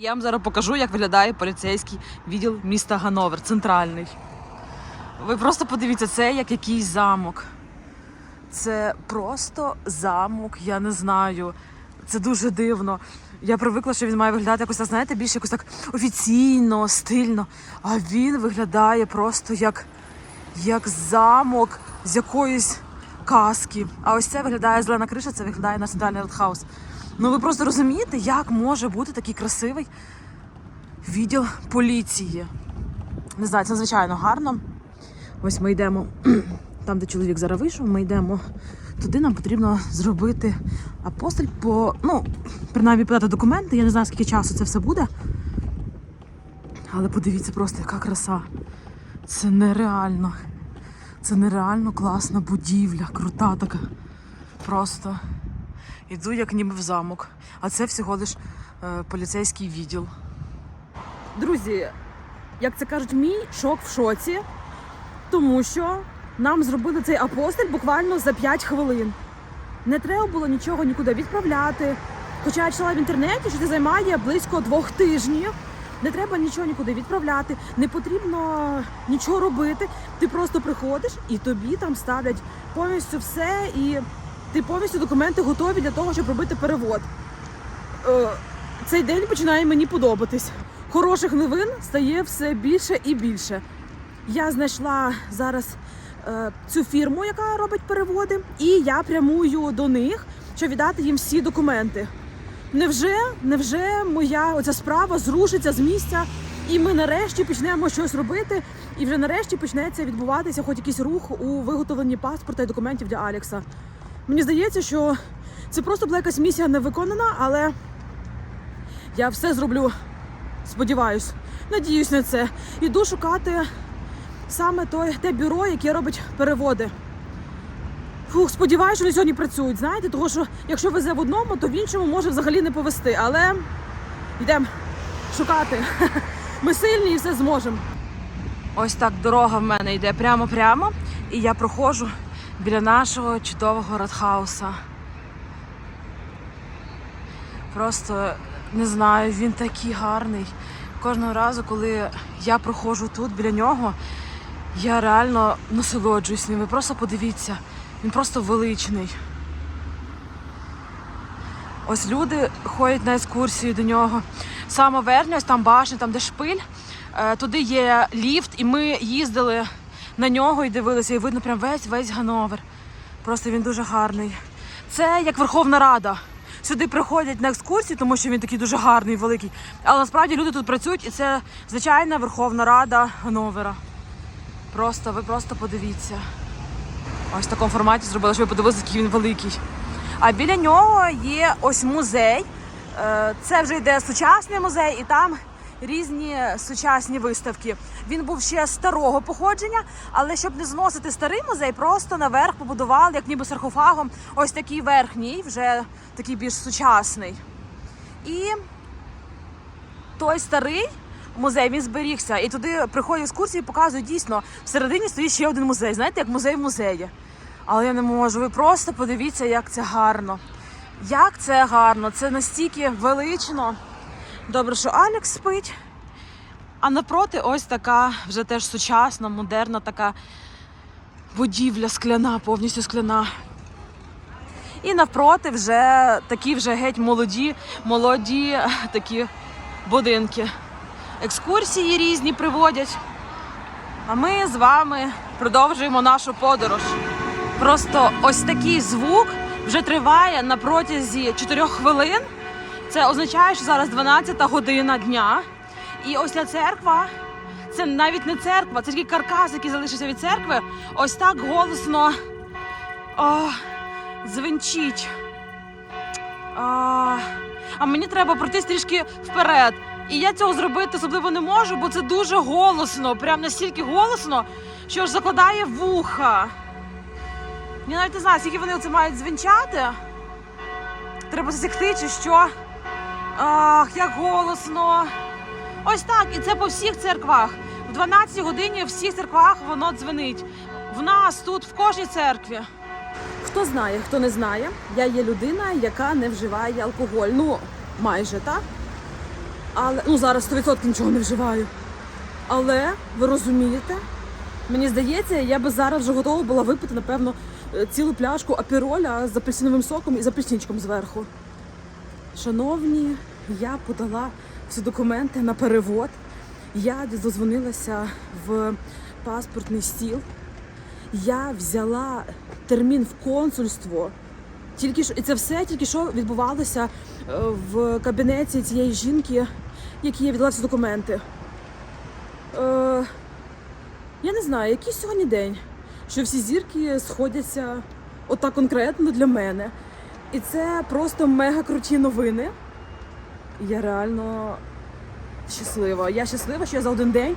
Я вам зараз покажу, як виглядає поліцейський відділ міста Гановер, центральний. Ви просто подивіться, це як якийсь замок. Це просто замок, я не знаю. Це дуже дивно. Я привикла, що він має виглядати якось, знаєте, більш якось так офіційно, стильно. А він виглядає просто як, як замок з якоїсь казки. А ось це виглядає зелена криша, це виглядає на центральний Ротхаус. Ну ви просто розумієте, як може бути такий красивий відділ поліції. Не знаю, це надзвичайно гарно. Ось ми йдемо там, де чоловік зараз вийшов, ми йдемо туди. Нам потрібно зробити апостиль по, ну, принаймні подати документи. Я не знаю, скільки часу це все буде. Але подивіться просто, яка краса. Це нереально. Це нереально класна будівля, крута така. Просто іду як ніби в замок. А це всього лиш е, поліцейський відділ. Друзі, як це кажуть, мій шок в шоці, тому що нам зробили цей апостиль буквально за 5 хвилин. Не треба було нічого нікуди відправляти. Хоча я читала в інтернеті, що це займає близько двох тижнів. Не треба нічого нікуди відправляти, не потрібно нічого робити. Ти просто приходиш і тобі там ставлять повністю все, і ти повністю документи готові для того, щоб робити перевод. Е, цей день починає мені подобатись. Хороших новин стає все більше і більше. Я знайшла зараз е, цю фірму, яка робить переводи, і я прямую до них, щоб віддати їм всі документи. Невже, невже моя оця справа зрушиться з місця, і ми нарешті почнемо щось робити, і вже нарешті почнеться відбуватися хоч якийсь рух у виготовленні паспорта і документів для Алекса. Мені здається, що це просто була якась місія не виконана, але я все зроблю. Сподіваюсь, надіюсь на це. Іду шукати саме той, те бюро, яке робить переводи. Фух, сподіваюся, що вони сьогодні працюють. Знаєте, тому що якщо везе в одному, то в іншому може взагалі не повезти. Але йдемо шукати. Ми сильні і все зможемо. Ось так дорога в мене йде прямо-прямо, і я проходжу біля нашого чудового радхауса. Просто не знаю, він такий гарний. Кожного разу, коли я проходжу тут біля нього, я реально насолоджуюсь ним. Ви просто подивіться, він просто величний. Ось люди ходять на екскурсію до нього. Саме верхня, ось там башня, там де шпиль. Е, Туди є ліфт, і ми їздили на нього і дивилися, і видно прям весь весь Гановер. Просто він дуже гарний. Це як Верховна Рада. Сюди приходять на екскурсії, тому що він такий дуже гарний, великий. Але насправді люди тут працюють, і це звичайна Верховна Рада Гановера. Просто ви просто подивіться. Ось в такому форматі зробили, щоб ви подивилися, який він великий. А біля нього є ось музей. Е, Це вже йде сучасний музей, і там різні сучасні виставки. Він був ще старого походження, але щоб не зносити старий музей, просто наверх побудували, як ніби саркофагом, ось такий верхній, вже такий більш сучасний. І той старий музей він зберігся. І туди приходять екскурсії показують дійсно, всередині стоїть ще один музей. Знаєте, як музей в музеї. Але я не можу. Ви просто подивіться, як це гарно. Як це гарно, це настільки велично. Добре, що Алекс спить. А напроти ось така вже теж сучасна, модерна така будівля скляна, повністю скляна. І навпроти вже такі вже геть молоді, молоді такі будинки. Екскурсії різні приводять. А ми з вами продовжуємо нашу подорож. Просто ось такий звук вже триває на протязі 4 хвилин. Це означає, що зараз 12 година дня. І ось ця церква, це навіть не церква, це такий каркас, який залишився від церкви. Ось так голосно о, звенчить. А, а мені треба пройти трішки вперед. І я цього зробити особливо не можу, бо це дуже голосно, прям настільки голосно, що аж закладає вуха. Я навіть не знаю, скільки вони це мають звінчати. Треба засікти чи що. Ах, як голосно. Ось так, і це по всіх церквах. В 12 годині в всіх церквах воно дзвенить. В нас тут, в кожній церкві. Хто знає, хто не знає, я є людина, яка не вживає алкоголь. Ну, майже так. Але ну зараз 100% нічого не вживаю. Але ви розумієте, мені здається, я би зараз вже готова була випити, напевно, е, цілу пляшку апіроля з апельсиновим соком і з апельсинчиком зверху. Шановні, я подала всі документи на перевод. Я дозвонилася в паспортний стіл. Я взяла термін в консульство. Тільки що і це все тільки що відбувалося е, в кабінеті цієї жінки, якій я віддала всі документи. Е, я не знаю, який сьогодні день, що всі зірки сходяться отак конкретно для мене. І це просто мега круті новини. Я реально щаслива. Я щаслива, що я за один день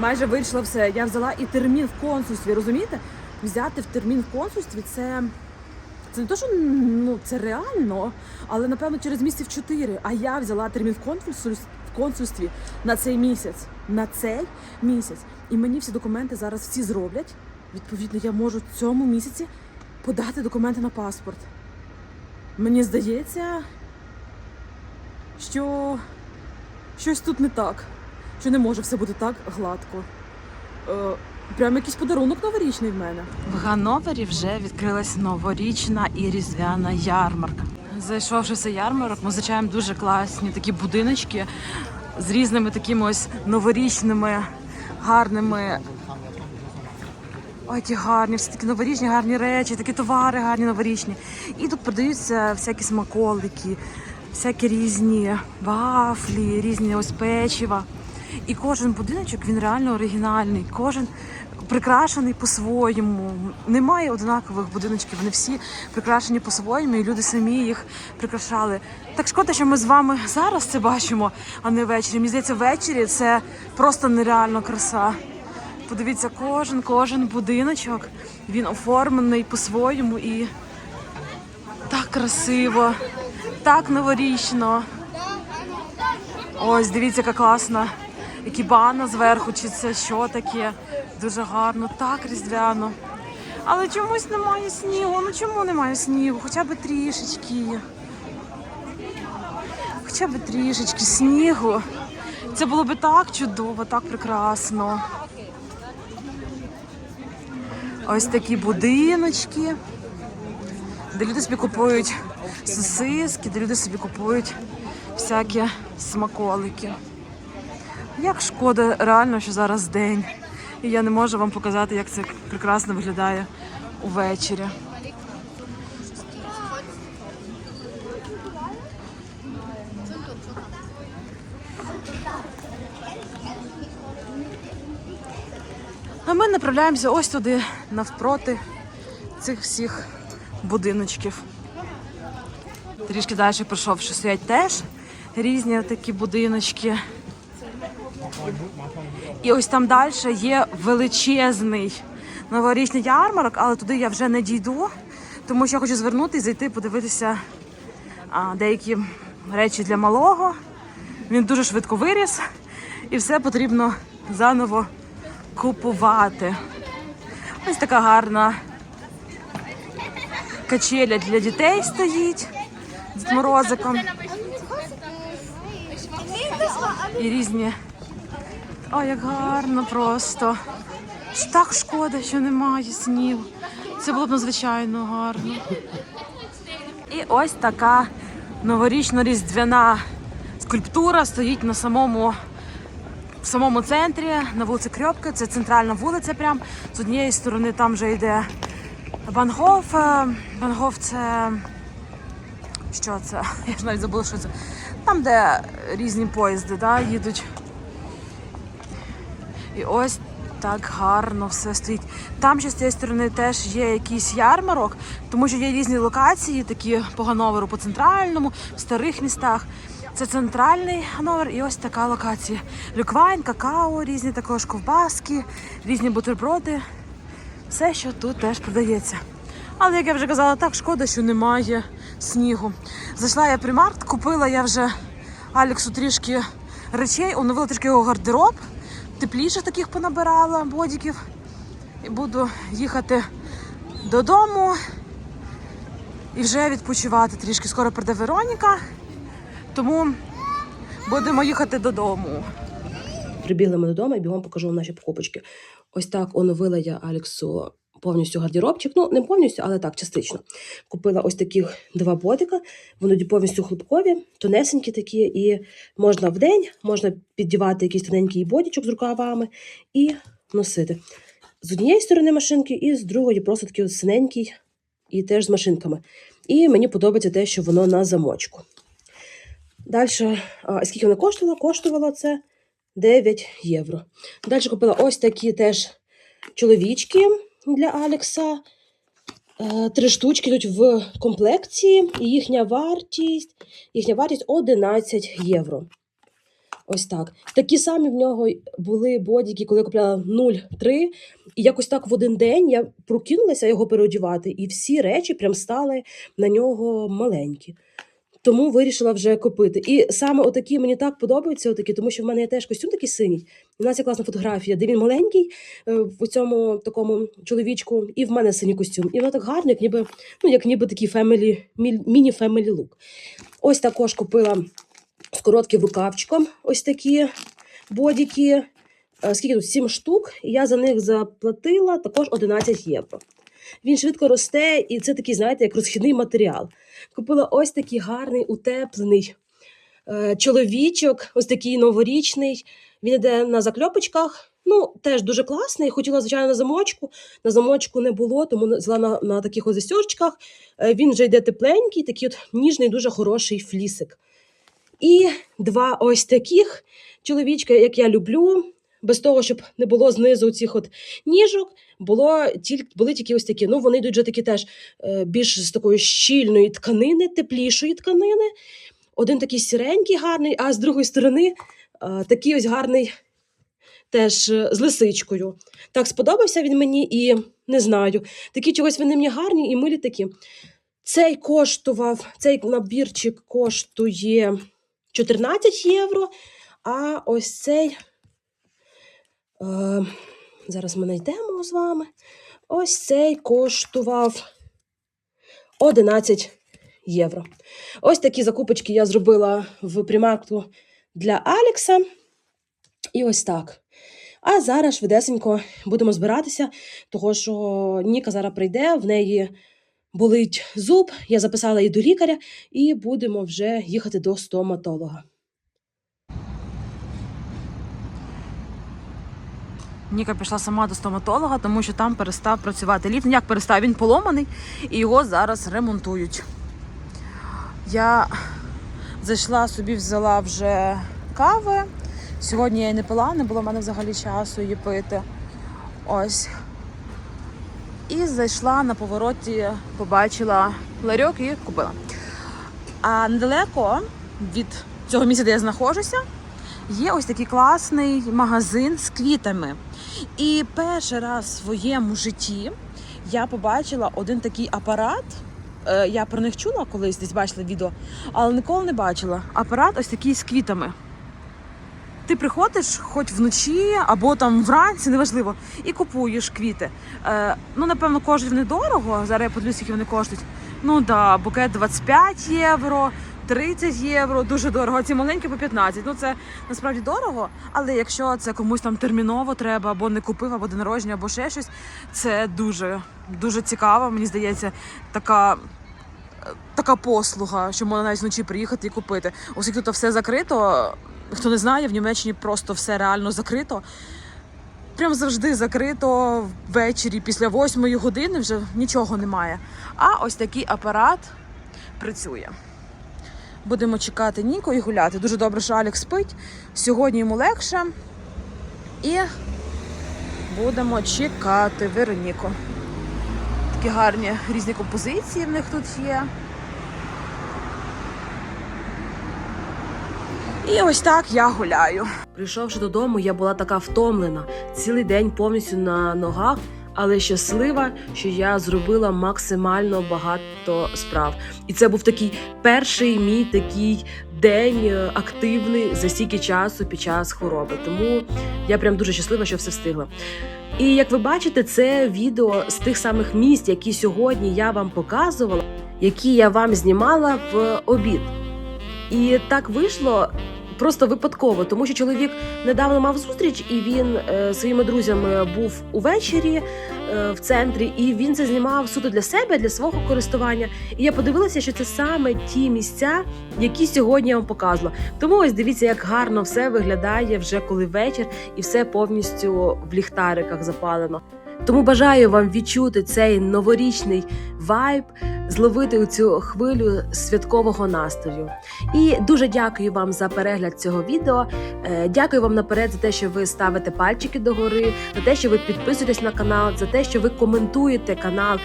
майже вирішила все. Я взяла і термін в консульстві. Розумієте? Взяти в термін в консульстві це. Це не то, що ну, це реально, але напевно через місяців чотири. А я взяла термін в консульстві, в консульстві на цей місяць. На цей місяць. І мені всі документи зараз всі зроблять. Відповідно, я можу в цьому місяці подати документи на паспорт. Мені здається, що щось тут не так, що не може все бути так гладко. Е, прям якийсь подарунок новорічний в мене. В Гановері вже відкрилась новорічна і різдвяна ярмарка. Зайшовши цей ярмарок, ми зустрічаємо дуже класні такі будиночки з різними такими ось новорічними гарними Ой, які гарні, всі такі новорічні гарні речі, такі товари гарні новорічні. І тут продаються всякі смаколики, всякі різні вафлі, різні ось печива. І кожен будиночок він реально оригінальний, кожен прикрашений по-своєму. Немає однакових будиночків, вони всі прикрашені по-своєму, і люди самі їх прикрашали. Так шкода, що ми з вами зараз це бачимо, а не ввечері. Мені здається, ввечері це просто нереальна краса. Подивіться, кожен, кожен будиночок він оформлений по-своєму і так красиво, так новорічно. Ось, дивіться, яка класна екібана зверху, чи це що таке. Дуже гарно, так різдвяно. Але чомусь немає снігу. Ну чому немає снігу? Хоча б трішечки. Хоча б трішечки снігу. Це було б так чудово, так прекрасно. Ось такі будиночки, де люди собі купують сосиски, де люди собі купують всякі смаколики. Як шкода, реально, що зараз день. І я не можу вам показати, як це прекрасно виглядає увечері. Направляємося ось туди, навпроти цих всіх будиночків. Трішки далі пройшов, що стоять теж різні такі будиночки. І ось там далі є величезний новорічний ярмарок, але туди я вже не дійду, тому що я хочу звернути і зайти подивитися а, деякі речі для малого. Він дуже швидко виріс, і все потрібно заново купувати. Ось така гарна качеля для дітей стоїть з морозиком. І різні. Ой, як гарно просто. Так шкода, що немає снігу. Це було б надзвичайно гарно. І ось така новорічно-різдвяна скульптура стоїть на самому в самому центрі на вулиці Крьопки. Це центральна вулиця. Прям з однієї сторони там вже йде Вангоф. Е, це що це? Я ж навіть забула, що це. Там, де різні поїзди да, їдуть. І ось так гарно все стоїть. Там ще з цієї сторони теж є якийсь ярмарок, тому що є різні локації, такі по Гановеру, по центральному, в старих містах. Це центральний Гановер і ось така локація. Люквайн, какао, різні також ковбаски, різні бутерброди. Все, що тут теж продається. Але як я вже казала, так шкода, що немає снігу. Зайшла я примарт, купила я вже Аліксу трішки речей, оновила трішки його гардероб, тепліших таких понабирала бодіків. І буду їхати додому і вже відпочивати трішки. Скоро прийде Вероніка. Тому Будемо їхати додому. Прибігли ми додому і бігом покажу вам наші покупочки. Ось так оновила я Алексу повністю гардеробчик. Ну, не повністю, але так, частично. Купила ось такі два ботика. Вони повністю хлопкові, тонесенькі такі, і можна в день, можна піддівати якийсь тоненький бодічок з рукавами і носити. З однієї сторони машинки, і з другої просто такий синенький, і теж з машинками. І мені подобається те, що воно на замочку. Далі, скільки воно коштувало? Коштувало це 9 євро. Далі купила ось такі теж чоловічки для Алекса. Е, Три штучки йдуть в комплекції, і їхня вартість, їхня вартість 11 євро. Ось так. Такі самі в нього були бодіки, коли я купляла 0,3. І якось так в один день я прокинулася його переодівати, і всі речі прям стали на нього маленькі. Тому вирішила вже купити. І саме отакі мені так подобаються, отакі, тому що в мене є теж костюм такий синій. У нас є класна фотографія, де він маленький е, в цьому такому чоловічку, і в мене синій костюм. І воно так гарно, як ніби, ну, як ніби такий мі- міні-фемелі лук. Ось також купила з коротким рукавчиком ось такі бодіки. Е, Скільки тут? 7 штук, і я за них заплатила також 11 євро. Він швидко росте, і це такий, знаєте, як розхідний матеріал. Купила ось такий гарний утеплений е, чоловічок, ось такий новорічний. Він йде на закльопочках. Ну, теж дуже класний. Хотіла, звичайно, на замочку. На замочку не було, тому взяла на, на таких ось застірчиках. Е, він вже йде тепленький, такий от ніжний, дуже хороший флісик. І два ось таких чоловічка, як я люблю, без того, щоб не було знизу цих от ніжок, було тільки, були тільки ось такі. Ну, вони йдуть вже такі теж е, більш з такої щільної тканини, теплішої тканини. Один такий сіренький гарний, а з другої сторони е, такий ось гарний теж е, з лисичкою. Так сподобався він мені і не знаю. Такі чогось вони мені гарні і милі такі. Цей коштував, цей набірчик коштує 14 євро, а ось цей. Зараз ми знайдемо з вами. Ось цей коштував 11 євро. Ось такі закупочки я зробила в примарку для Алекса. І ось так. А зараз швидесенько будемо збиратися, того що Ніка зараз прийде, в неї болить зуб. Я записала її до лікаря, і будемо вже їхати до стоматолога. Ніка пішла сама до стоматолога, тому що там перестав працювати ліфт. Ну, Як перестав, він поломаний і його зараз ремонтують. Я зайшла собі, взяла вже кави. Сьогодні я її не пила, не було в мене взагалі часу її пити. Ось. І зайшла на повороті, побачила ларьок і купила. А недалеко від цього місця, де я знаходжуся, є ось такий класний магазин з квітами. І перший раз в своєму житті я побачила один такий апарат. Е, Я про них чула колись, десь бачила відео, але ніколи не бачила. Апарат ось такий з квітами. Ти приходиш хоч вночі або там вранці, неважливо, і купуєш квіти. Е, ну, напевно, коштують вони дорого. Зараз я подивлюся, скільки вони коштують. Ну да, букет 25 євро, 30 євро, дуже дорого. А ці маленькі по 15. Ну це насправді дорого. Але якщо це комусь там терміново треба, або не купив, або день народження, або ще щось, це дуже дуже цікаво. Мені здається, така. Така послуга, що можна навіть вночі приїхати і купити. Оскільки тут все закрито, хто не знає, в Німеччині просто все реально закрито. Прям завжди закрито ввечері після восьмої години вже нічого немає. А ось такий апарат працює. Будемо чекати Ніко і гуляти. Дуже добре, що Алекс спить. Сьогодні йому легше. І будемо чекати Вероніку. Такі гарні різні композиції в них тут є. І ось так я гуляю. Прийшовши додому, я була така втомлена, цілий день повністю на ногах, але щаслива, що я зробила максимально багато справ. І це був такий перший мій такий день е, активний за стільки часу під час хвороби. Тому я прям дуже щаслива, що все встигла. І як ви бачите, це відео з тих самих місць, які сьогодні я вам показувала, які я вам знімала в обід. І так вийшло просто випадково, тому що чоловік недавно мав зустріч, і він е, своїми друзями був увечері е, в центрі, і він це знімав суто для себе, для свого користування. І я подивилася, що це саме ті місця, які сьогодні я вам показувала. Тому ось дивіться, як гарно все виглядає вже коли вечір, і все повністю в ліхтариках запалено. Тому бажаю вам відчути цей новорічний вайб, зловити цю хвилю святкового настрою. І дуже дякую вам за перегляд цього відео. Е, Дякую вам наперед за те, що ви ставите пальчики догори, за те, що ви підписуєтесь на канал, за те, що ви коментуєте канал.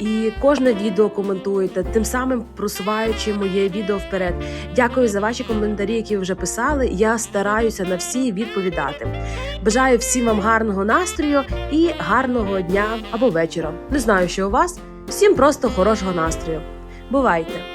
І кожне відео коментуєте, тим самим просуваючи моє відео вперед. Дякую за ваші коментарі, які ви вже писали. Я стараюся на всі відповідати. Бажаю всім вам гарного настрою і гарного дня або вечора. Не знаю, що у вас. Всім просто хорошого настрою. Бувайте!